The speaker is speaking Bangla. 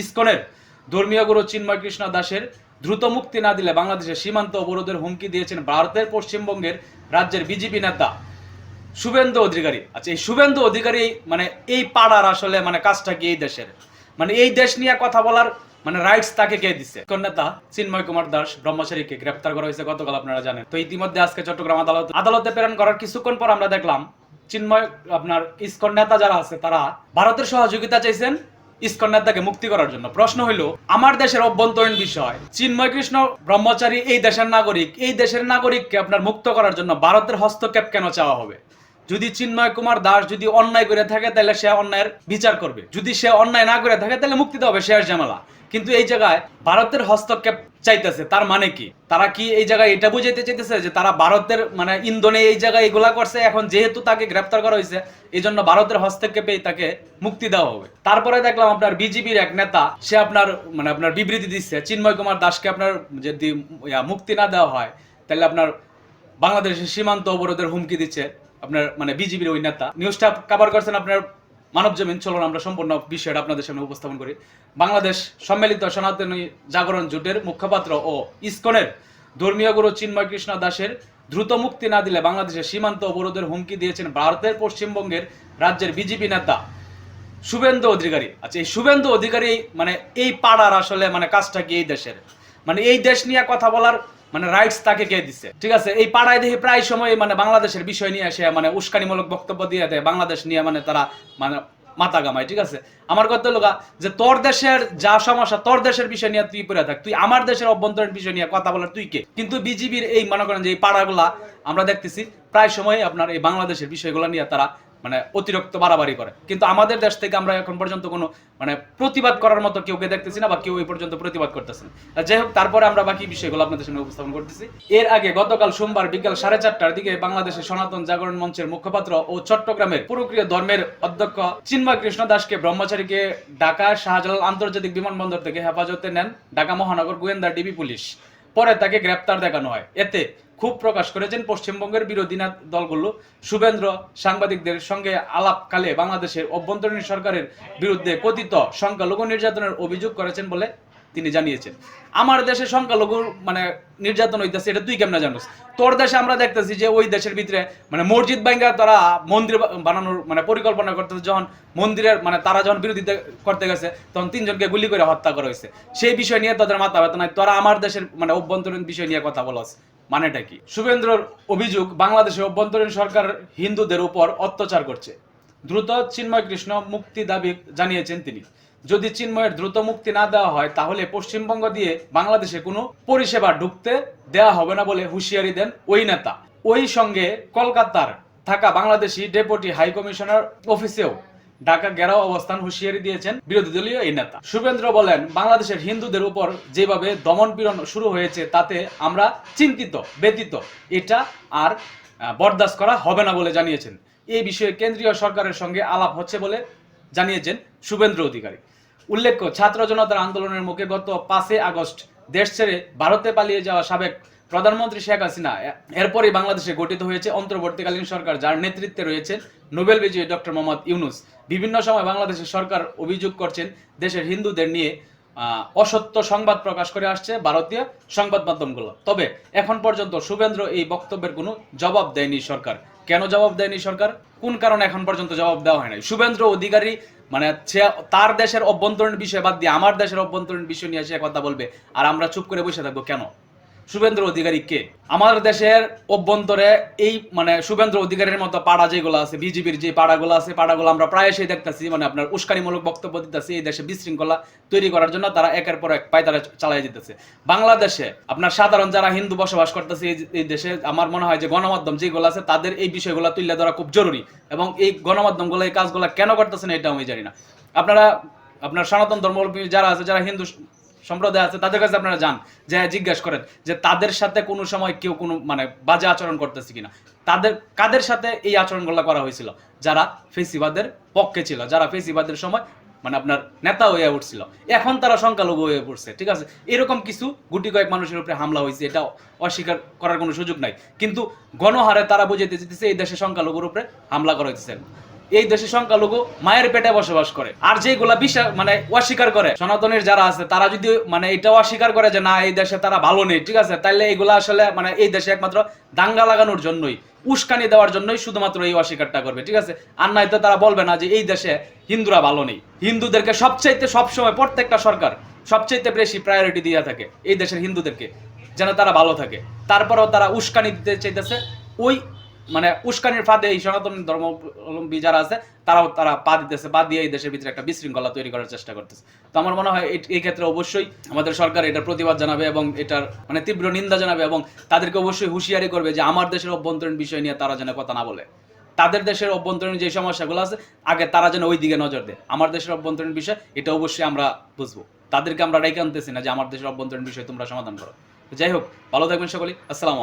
ইসকনের ধর্মীয় গুরু চিন্ময় কৃষ্ণ দাসের দ্রুত মুক্তি না দিলে বাংলাদেশের সীমান্ত অবরোধের হুমকি দিয়েছেন ভারতের পশ্চিমবঙ্গের রাজ্যের বিজেপি নেতা শুভেন্দু অধিকারী। আচ্ছা এই শুভেন্দু অধিকারী মানে এই পাড়ার আসলে মানে কাজটা কি এই দেশের? মানে এই দেশ নিয়ে কথা বলার মানে রাইটস তাকে কে দিচ্ছে নেতা? চিন্ময় কুমার দাস, ব্রহ্মচারীকে গ্রেপ্তার করা হয়েছে গতকাল, আপনারা জানেন। তো ইতিমধ্যে আজকে চট্টগ্রাম আদালত আদালতে প্রেরণ করার কিছুক্ষণ পর আমরা দেখলাম, চিন্ময়, আপনার ইসকন নেতা যারা আছে, তারা ভারতের সহযোগিতা চাইছেন। ইসকন নেতাকে মুক্তি করার জন্য। প্রশ্ন হইল, আমার দেশের অভ্যন্তরীণ বিষয়, চিন্ময় কৃষ্ণ ব্রহ্মচারী এই দেশের নাগরিক, এই দেশের নাগরিককে আপনার মুক্ত করার জন্য ভারতের হস্তক্ষেপ কেন চাওয়া হবে? যদি চিন্ময় কুমার দাস যদি অন্যায় করে থাকে, তাহলে সে অন্যায়ের বিচার করবে। যদি সে অন্যায় না করে থাকে, তাহলে মুক্তি দেওয়া হবে শেষ ঝামেলা কিন্তু এই জায়গায় ভারতের হস্তক্ষেপ চাইতেছে, তার মানে কি? তারা কি এই জায়গায় এটা বুঝাইতে চাইতেছে যে তারা ভারতের মানে ইন্ধনে এই জায়গায় এগুলা করছে, এখন যেহেতু তাকে গ্রেপ্তার করা হয়েছে এই জন্য ভারতের হস্তক্ষেপে তাকে মুক্তি দেওয়া হবে। তারপরে দেখলাম আপনার বিজেপির এক নেতা, সে আপনার মানে আপনার বিবৃতি দিচ্ছে, চিন্ময় কুমার দাসকে আপনার যদি মুক্তি না দেওয়া হয়, তাহলে আপনার বাংলাদেশের সীমান্ত অবরোধের হুমকি দিচ্ছে। আপনার মানে বিজেপির ওই নেতা। নিউজটা কভার করছেন আপনার মানব জমিন। চলুন আমরা সম্পূর্ণ বিষয়টা আপনাদের সামনে উপস্থাপন করি। বাংলাদেশ সম্মিলিত সনাতনী জাগরণ জোটের মুখপাত্র ও ইসকনের ধর্মীয় গুরু চিন্ময় কৃষ্ণ দাসের দ্রুত মুক্তি না দিলে বাংলাদেশের সীমান্ত অবরোধের হুমকি দিয়েছেন ভারতের পশ্চিমবঙ্গের রাজ্যের বিজেপি নেতা শুভেন্দু অধিকারী। আচ্ছা এই শুভেন্দু অধিকারী মানে এই পাড়ার আসলে মানে কাজটা কি এই দেশের? মানে এই দেশ নিয়ে কথা বলার মানে রাইটস তাকে কে দিচ্ছে ঠিক আছে, এই পাড়ায় দেখি প্রায় সময় মানে বাংলাদেশের বিষয় নিয়ে এসে মানে উস্কানিমূলক বক্তব্য দিয়ে দেয়, বাংলাদেশ নিয়ে মানে তারা মানে মাথা গামায় ঠিক আছে? আমার কথা লোকা যে তোর দেশের যা সমস্যা, তোর দেশের বিষয় নিয়ে তুই পড়ে থাক, তুই আমার দেশের অভ্যন্তরীণ বিষয় নিয়ে কথা বলার তুই কে? কিন্তু বিজিবির এই মনে করেন যে এই পাড়াগুলা, আমরা দেখতেছি প্রায় সময় আপনার এই বাংলাদেশের বিষয়গুলো নিয়ে তারা মানে অতিরিক্ত বাড়াবাড়ি করে। কিন্তু আমাদের দেশ থেকে আমরা এখন পর্যন্ত কোনো মানে প্রতিবাদ করার মতো কেউ কেউকে দেখতেছি না বা কেউ এই পর্যন্ত প্রতিবাদ করতেছে না। যাই হোক, তারপরে আমরা বাকি বিষয়গুলো আপনাদের সামনে উপস্থাপন করতেছি। এর আগে গতকাল সোমবার বিকাল সাড়ে চারটার দিকে বাংলাদেশের সনাতন জাগরণ মঞ্চের মুখপাত্র ও চট্টগ্রামের পুরক্রিয় ধর্মের অধ্যক্ষ চিন্ময় কৃষ্ণ দাসকে ব্রহ্মচারীকে ঢাকা শাহজালাল আন্তর্জাতিক বিমানবন্দর থেকে হেফাজতে নেন ঢাকা মহানগর গোয়েন্দা ডিবি পুলিশ। পরে তাকে গ্রেপ্তার দেখানো হয়। এতে খুব প্রকাশ করেছেন পশ্চিমবঙ্গের বিরোধী দলগুলো। শুভেন্দ্র সাংবাদিকদের সঙ্গে আলাপকালে বাংলাদেশের অভ্যন্তরীণ সরকারের বিরুদ্ধে কথিত সংখ্যালঘু নির্যাতনের অভিযোগ করেছেন বলে তিনি জানিয়েছেন। আমার দেশে সংখ্যালঘুর মানে নির্যাতন হইতেছে, এটা তুই কেমনে জানোস? তোর দেশে আমরা দেখতেছি যে ওই দেশের ভিতরে মানে মসজিদ ভাঙ্গা তারা মন্দির বানানোর মানে পরিকল্পনা করতেছে। যখন মন্দিরের মানে তারা যখন বিরোধিতা করতে গেছে, তখন তিনজনকে গুলি করে হত্যা করা হয়েছে। সেই বিষয় নিয়ে তাদের মাথা ব্যথা নাই। তোরা আমার দেশের মানে অভ্যন্তরীণ বিষয় নিয়ে কথা বলস। মানেটা কি? শুভেন্দ্রর অভিযোগ বাংলাদেশের অভ্যন্তরীণ সরকার হিন্দুদের উপর অত্যাচার করছে। দ্রুত চিন্ময় কৃষ্ণ মুক্তি দাবি জানিয়েছেন তিনি। যদি চিন্ময়ের দ্রুত মুক্তি না দেওয়া হয়, তাহলে পশ্চিমবঙ্গ দিয়ে বাংলাদেশে কোনো পরিষেবা ঢুকতে দেওয়া হবে না বলে হুঁশিয়ারি দেন ওই নেতা। ওই সঙ্গে কলকাতার থাকা বাংলাদেশি ডেপুটি হাই কমিশনার অফিসেও ঢাকা ঘেরাও অবস্থান হুঁশিয়ারি দিয়েছেন বিরোধী দলীয় এই নেতা। শুভেন্দ্র বলেন, বাংলাদেশের হিন্দুদের উপর যেভাবে দমন পীড়ন শুরু হয়েছে, তাতে আমরা চিন্তিত ব্যতীত এটা আর বরদাস্ত করা হবে না বলে জানিয়েছেন। এই বিষয়ে কেন্দ্রীয় সরকারের সঙ্গে আলাপ হচ্ছে বলে জানিয়েছেন শুভেন্দ্র অধিকারী। উল্লেখ্য, ছাত্র জনতার আন্দোলনের মুখে গত পাঁচই আগস্ট দেশ ছেড়ে ভারতে পালিয়ে যাওয়া সাবেক প্রধানমন্ত্রী শেখ হাসিনা, এরপরই বাংলাদেশে গঠিত হয়েছে অন্তর্বর্তীকালীন সরকার, যার নেতৃত্বে রয়েছে নোবেল বিজয়ী ডক্টর মোহাম্মদ ইউনুস। বিভিন্ন সময় বাংলাদেশের সরকার অভিযোগ করছেন, দেশের হিন্দুদের নিয়ে অসত্য সংবাদ প্রকাশ করে আসছে ভারতীয় সংবাদ মাধ্যমগুলো। তবে এখন পর্যন্ত শুভেন্দ্র এই বক্তব্যের কোনো জবাব দেয়নি সরকার। কেন জবাব দেয়নি সরকার? কোন কারণে এখন পর্যন্ত জবাব দেওয়া হয় নাই? শুভেন্দ্র অধিকারী মানে তার দেশের অভ্যন্তরীণ বিষয় বাদ দিয়ে আমার দেশের অভ্যন্তরীণ বিষয় নিয়ে সে কথা বলবে। আর আমরা চুপ করে বসে থাকব কেন? শুভেন্দ্র অধিকারী কে? আমাদের দেশের অভ্যন্তরে এই মানে শুভেন্দ্র অধিকারীর মতো পাড়া যেগুলো আছে, বিজেপির যে পাড়াগুলো আছে, পাড়াগুলো আমরা প্রায়শই দেখতেছি মানে আপনার উস্কানিমূলক বক্তব্য দিতেছি এই দেশে বিশৃঙ্খলা তৈরি করার জন্য তারা একের পর এক পায়তারা চালাই যেতেছে। বাংলাদেশে আপনার সাধারণ যারা হিন্দু বসবাস করতেছে এই- এই দেশে, আমার মনে হয় যে গণমাধ্যম যেগুলো আছে, তাদের এই বিষয়গুলো তুলে ধরা খুব জরুরি। এবং এই গণমাধ্যমগুলো এই কাজগুলো কেন করতেছে না এটা আমি জানি না। আপনারা, আপনার সনাতন ধর্মাবলম্বী যারা আছে, যারা হিন্দু সম্প্রদায় আছে, তাদের কাছে আপনারা যান যে জিজ্ঞেস করেন যে তাদের সাথে কোনো সময় কেউ কোনো মানে বাজে আচরণ করতেছে কিনা। তাদের, কাদের সাথে এই আচরণগুলো করা হয়েছিল? যারা ফেসিবাদের পক্ষে ছিল, যারা ফেসিবাদের সময় মানে আপনার নেতা হয়ে উঠছিল। এখন তারা সংখ্যালঘু হয়ে পড়ছে, ঠিক আছে? এরকম কিছু গুটি কয়েক মানুষের উপরে হামলা হয়েছে, এটা অস্বীকার করার কোনো সুযোগ নাই। কিন্তু গণহারে তারা বুঝাইতে যেতেছে এই দেশে সংখ্যালঘুর উপরে হামলা করা হয়েছে এই দেশে সংখ্যালঘু মায়ের পেটে বসবাস করে। আর যেগুলা বিশ্বাস মানে অস্বীকার করে। সনাতনের যারা আছে, তারা যদি মানে এটাও অস্বীকার করে যে, না, এই দেশে তারা ভালো নেই ঠিক আছে? তাইলে এগুলা আসলে মানে এই দেশে একমাত্র দাঙ্গা লাগানোর জন্যই, উস্কানি দেওয়ার জন্যই শুধুমাত্র এই অস্বীকারটা করবে, ঠিক আছে? আর নয়তো তারা বলবে না যে, এই দেশে হিন্দুরা ভালো নেই হিন্দুদেরকে সবচাইতে সবসময় প্রত্যেকটা সরকার সবচাইতে বেশি প্রায়োরিটি দিয়ে থাকে, এই দেশের হিন্দুদেরকে, যেন তারা ভালো থাকে। তারপরেও তারা উস্কানি দিতে চাইতেছে। ওই মানে উস্কানির ফাঁদে এই সনাতন ধর্মাবলম্বী যারা আছে, তারাও তারা পা দিতেছে, পা দিয়ে এই দেশের ভিতরে একটা বিশৃঙ্খলা তৈরি করার চেষ্টা করতেছে। তো আমার মনে হয় এই- ক্ষেত্রে অবশ্যই আমাদের সরকার এটার প্রতিবাদ জানাবে এবং এটার মানে তীব্র নিন্দা জানাবে এবং তাদেরকে অবশ্যই হুঁশিয়ারি করবে যে আমার দেশের অভ্যন্তরীণ বিষয় নিয়ে তারা যেন কথা না বলে। তাদের দেশের অভ্যন্তরীণ যে সমস্যাগুলো আছে, আগে তারা যেন ওই দিকে নজর দেয়। আমার দেশের অভ্যন্তরীণ বিষয়, এটা অবশ্যই আমরা বুঝব। তাদেরকে আমরা রেখে আনতেছি না যে আমার দেশের অভ্যন্তরীণ বিষয় তোমরা সমাধান করো। যাই হোক, ভালো থাকবেন সকলেই। আসসালাম